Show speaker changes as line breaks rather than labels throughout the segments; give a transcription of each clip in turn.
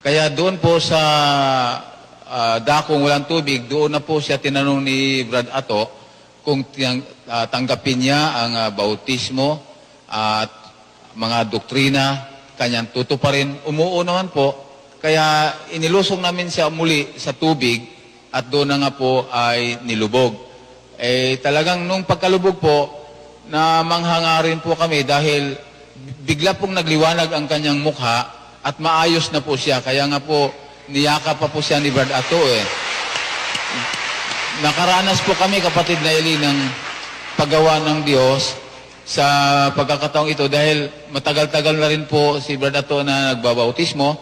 Kaya doon po sa ah, dakong walang tubig, doon na po siya tinanong ni Brad Ato kung tiyang, ah, tanggapin niya ang ah, bautismo at mga doktrina, kanyang tutuparin. Umuo naman po. Kaya inilusong namin siya muli sa tubig at doon na nga po ay nilubog. Eh talagang nung pagkalubog po, na manghangarin po kami dahil bigla pong nagliwanag ang kanyang mukha at maayos na po siya. Kaya nga po, niyaka pa po siya ni Brad Ato eh. Nakaranas po kami, kapatid na Eli, ng paggawa ng Diyos sa pagkakataong ito dahil matagal-tagal na rin po si Brad Ato na nagbabautismo.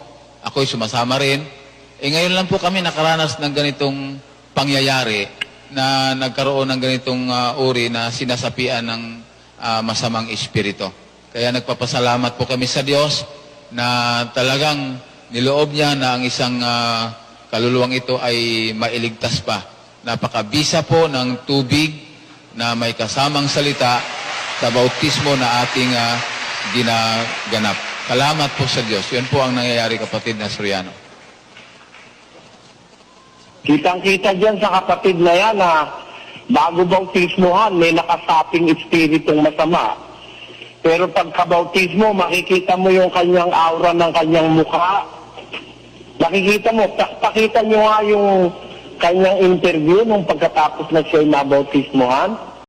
Ako'y sumasama rin. Eh ngayon lang po kami nakaranas ng ganitong pangyayari na nagkaroon ng ganitong ah, uri na sinasapian ng ah, masamang espiritu. Kaya nagpapasalamat po kami sa Diyos na talagang niloob niya na ang isang ah, kaluluwang ito ay mailigtas pa. Napakabisa po ng tubig na may kasamang salita sa bautismo na ating ah, ginaganap. Salamat po sa Diyos. Yun po ang nangyayari kapatid na Suryano.
Kitang-kita dyan sa kapatid na yan na bago bautismohan, may nakasaping espiritong masama. Pero pagka-bautismo, makikita mo yung kanyang aura ng kanyang mukha. Nakikita mo, pa- pakita nyo nga yung kanyang interview nung pagkatapos na siya'y nabautismohan.